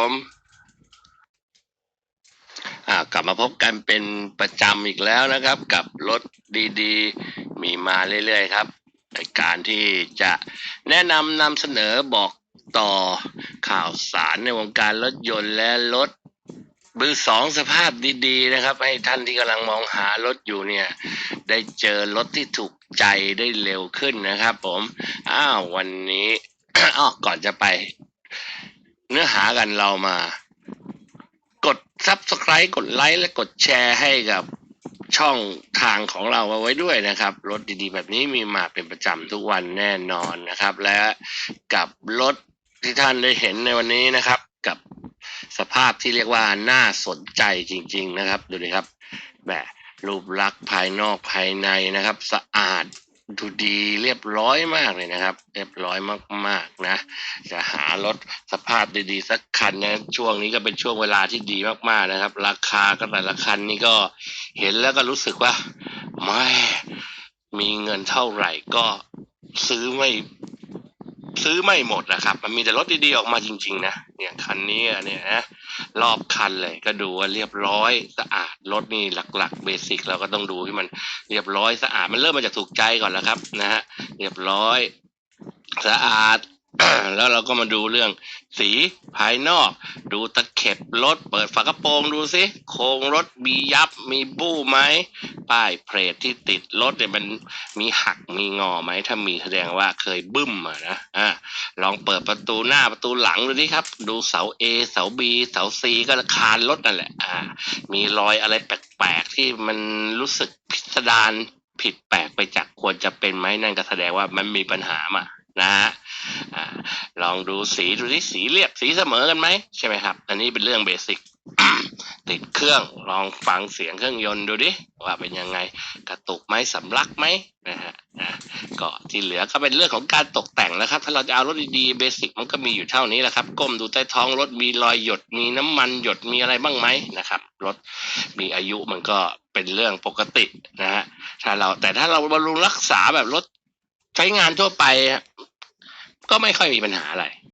ผมกลับมาพบกันเป็นประจำอีกแล้วนะครับ กับรถดีๆ มีมาเรื่อยๆครับในการที่จะแนะนำนำเสนอบอกต่อข่าวสารในวงการรถยนต์และรถมือสองสภาพดีๆนะครับ ให้ท่านที่กำลังมองหารถอยู่เนี่ย ได้เจอรถที่ถูกใจได้เร็วขึ้นนะครับ ผม อ้าววันนี้อ้อก่อนจะไป เนื้อหากันเรามา กด subscribe กดไลค์และกดแชร์ให้กับช่องทางของเราเอาไว้ด้วยนะครับ รถดีๆ แบบนี้มีมาเป็นประจำทุกวันแน่นอนนะครับ และกับรถที่ท่านได้เห็นในวันนี้นะครับ กับสภาพที่เรียกว่าน่าสนใจจริง ๆ นะครับ ดูดิครับแบบรูปลักษณ์ภายนอกภายในนะครับ สะอาด ดูดีเรียบร้อยมากเลยนะครับ เรียบร้อยมากๆนะ จะหารถสภาพดีๆสักคันนะช่วงนี้ก็เป็นช่วงเวลาที่ดีมากๆนะครับ ราคาก็แต่ละคันนี่ก็เห็นแล้วก็รู้สึกว่าไม่มีเงินเท่าไหร่ก็ซื้อไม่ ซื้อไม่หมดนะครับ มันมีแต่รถดีๆออกมาจริง ๆ นะเนี่ยคันนี้เนี่ยนะรอบคันเลยก็ดูว่าเรียบร้อยสะอาดรถนี่หลักๆเบสิกเราก็ต้องดูที่มันเรียบร้อยสะอาดมันเริ่มมาจากถูกใจก่อนแล้วครับนะฮะเรียบร้อยสะอาด แล้วเราก็มาดูเรื่องสีภายนอก ดูตะเข็บรถ เปิดฝากระโปรงดูสิโครงรถมียับมีบู้ไหมป้ายเพลทที่ติดรถเนี่ยมันมีหักมีงอไหมถ้ามีแสดงว่าเคยบึ้มอะนะอ่าลองเปิดประตูหน้าประตูหลังดูดิครับ ดูเสา A เสา B เสา C ก็คานรถนั่นแหละอ่า มีรอยอะไรแปลกๆที่มันรู้สึกพิสดารผิดแปลกไปจากควรจะเป็นไหมนั่นก็แสดงว่ามันมีปัญหามานะฮะ ลองดูสีดูที่สีเรียบสีเสมอกันไหมใช่ไหมครับ อันนี้เป็นเรื่องเบสิกติดเครื่องลองฟังเสียงเครื่องยนต์ดูดิว่าเป็นยังไงกระตุกไหมสำลักไหมนะฮะก็ที่เหลือก็เป็นเรื่องของการตกแต่งนะครับ ถ้าเราจะเอารถดีๆเบสิกมันก็มีอยู่เท่านี้แหละครับ ก้มดูใต้ท้องรถมีรอยหยดมีน้ำมันหยดมีอะไรบ้างไหมนะครับรถมีอายุมันก็เป็นเรื่องปกตินะฮะถ้าเราแต่ถ้าเราบำรุงรักษาแบบรถใช้งานทั่วไป ก็ไม่ค่อยมีปัญหาอะไร